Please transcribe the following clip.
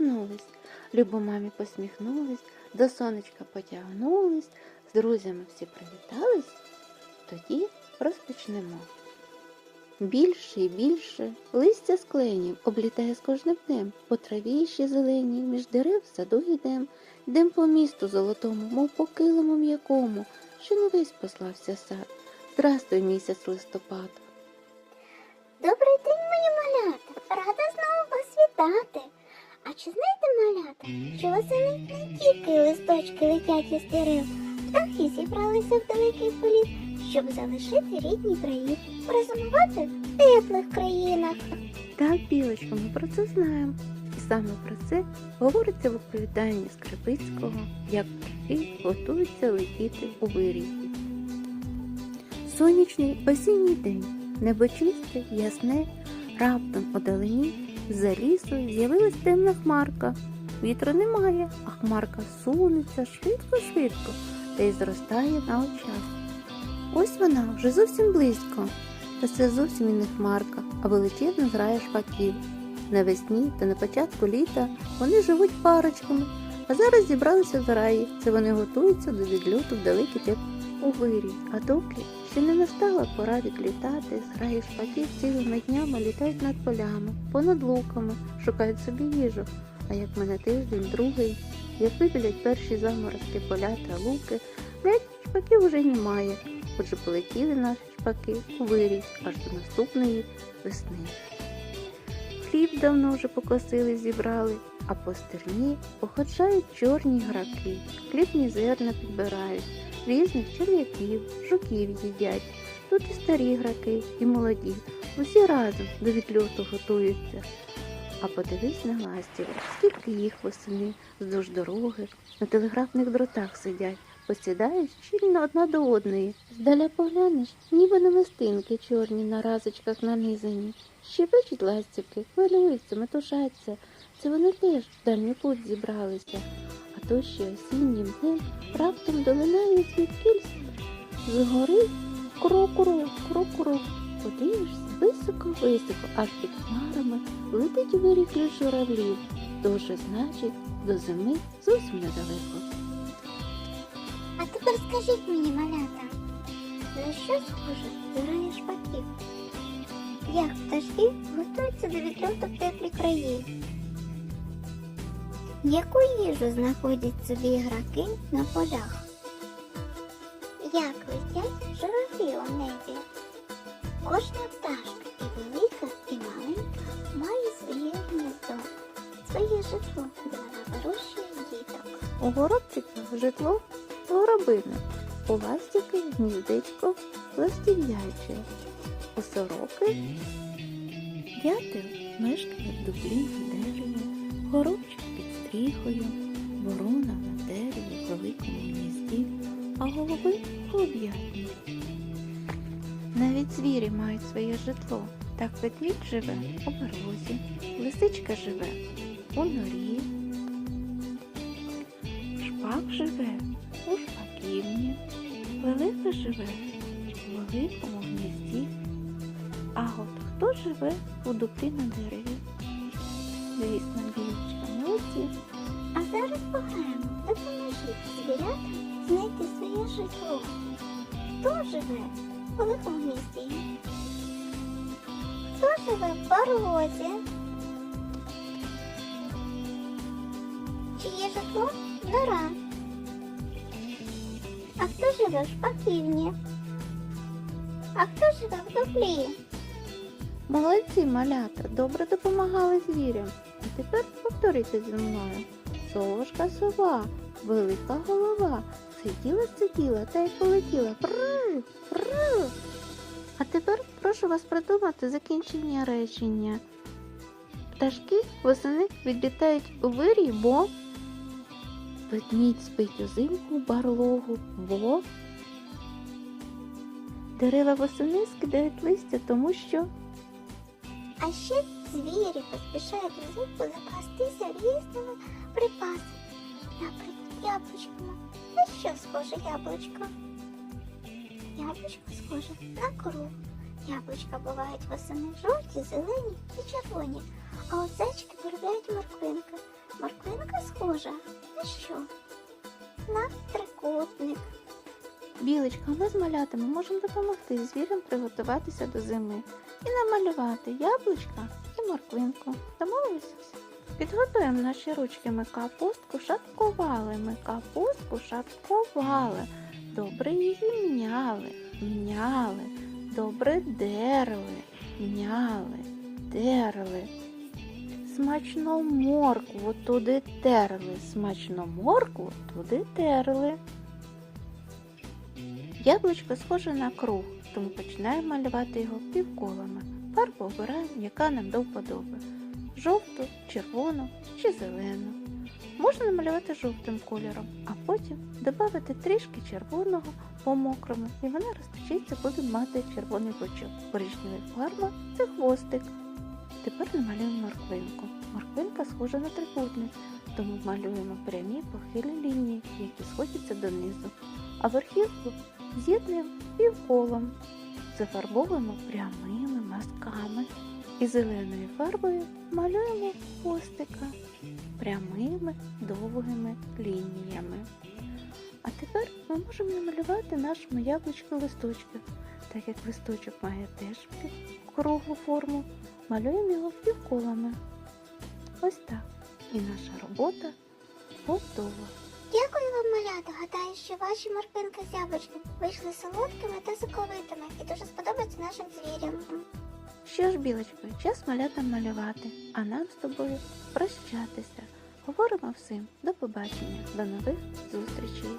проснулись, любо мамі посміхнулись, до сонечка потягнулись, з друзями всі привітались, тоді розпочнемо. Більше і більше листя з кленів облітає з кожним днем, по траві ще зелені, між дерев саду йдем, йдем по місту золотому, мов по килиму м'якому, що не весь послався сад. Здрастуй місяць листопад. Добрий день, мої малята! Рада знову вас вітати. Чи знаєте, малята, що восени не тільки листочки летять із дерев, птахи зібралися в далекий політ, щоб залишити рідні краї, призимувати в теплих країнах. Так, білочко, ми про це знаємо. І саме про це говориться в оповіданні Скрипицького, як птахи готуються летіти у вирій. Сонячний осінній день, небо чисте, ясне, раптом удалині за лісу з'явилась темна хмарка. Вітру немає, а хмарка сунеться швидко-швидко та й зростає на очах. Ось вона вже зовсім близько. Та це зовсім і не хмарка, а величезна зграя шпаків. Навесні та на початку літа вони живуть парочками, а зараз зібралися в зраї. Це вони готуються до відльоту в далекий теп у вирій. А доки ще не настала пора відлітати, зграї шпаків цілими днями літають над полями, понад луками, шукають собі їжу. А як мене тиждень, другий, як виділять перші заморозки поля та луки, геть шпаків уже немає. Отже, полетіли наші шпаки у вирій аж до наступної весни. Хліб давно вже покосили, зібрали, а по стерні походжають чорні граки, хлібні зерна підбирають, різних черв'яків, жуків їдять. Тут і старі граки, і молоді, усі разом до відльоту готуються. А подивись на ластівок, скільки їх восени вздовж дороги, на телеграфних дротах сидять, посідають щільно одна до одної. Здаля поглянеш, ніби намистинки чорні на разочках нанизані. Щебечуть ластівки, хвилюються, метушаться. Це вони теж в дальній путь зібралися. Ще осіннім днем раптом долинає звідкіль згори крокуру, крокуру. Подивишся високо-високо, аж під хмарами летить вирій ключ журавлів. Дуже значить, до зими зовсім недалеко. А тепер скажіть мені, малята, на що схоже зграє шпаків? Як пташки готуються до відльоту в теплі краї? Яку їжу знаходять собі граки на полях? Як летять журавлі у небі? Кожна пташка і велика, і маленька має своє гніздо, своє житло, де вона діток. У горобчика житло горобине, у ластівки гніздечко ластів'яче, у сороки дятел мешкає в дуплі на дереві, горобчик під стріхою, ворона на дереві в великому гнізді, а голуби голуб'ятні. Навіть звірі мають своє житло. Так ведмідь живе у березі, лисичка живе у норі, Шпак живе у шпаківні, лелека живе у великому гнізді. А от хто живе у дуплі на дереві? Звісно, білочка молодці. А зараз пограємо, допоможіть звірятам знайти своє житло. Хто живе в великому гнізді? Хто живе в порозі? Чиє житло? Нора. А хто живе в шпаківні? А хто живе в дуплі? Молодці, малята, добре допомагали звірям. Тепер повторюйте зі мною. Совушка сова, велика голова, сиділа, сиділа та й полетіла. Прррр, прррр. А тепер прошу вас придумати закінчення речення. Пташки восени відлітають у вирій, бо ведмідь спить узимку барлогу, бо дерева восени скидають листя, тому що А ще звірі поспішають взимку запастися різними припасами. Наприклад, яблучками. На що схоже яблучко? Яблучко схоже на круг. Яблучка бувають восени жовті, зелені і червоні, а зайчики виробляють морквинки. схожа. На що? На трикутник. Білочка, ми з малятами можемо допомогти звірям приготуватися до зими і намалювати яблучка морквинку. Домовилися? Підготуємо наші ручки. Ми капустку шаткували. Ми капустку шаткували. Добре її мняли, мняли, добре дерли, мняли, дерли. Смачно моркву туди терли, смачно моркву туди терли. Яблучко схоже на круг, тому починаємо малювати його півколами. Фарбу обираємо, яка нам до вподоби. Жовту, червону чи зелену. Можна намалювати жовтим кольором, а потім додати трішки червоного по мокрому, і вона розточиться, буде мати червоний бочок. Коричнева фарба це хвостик. Тепер намалюємо морквинку. Морквинка схожа на трикутник, тому малюємо прямі похилі лінії, які сходяться донизу. А верхівку з'єднуємо півколом, зафарбовуємо прямими мазками і зеленою фарбою малюємо хвостика прямими довгими лініями. А тепер ми можемо намалювати нашому яблучку листочки. Так як листочок має теж круглу форму, малюємо його півколами. Ось так. І наша робота готова. Дякую вам, малята. Гадаю, що ваші морквинки з яблучком вийшли солодкими та соковитими і дуже сподобаються нашим звірям. Що ж, білочко, час малятам малювати, а нам з тобою прощатися. Говоримо всім до побачення, до нових зустрічей.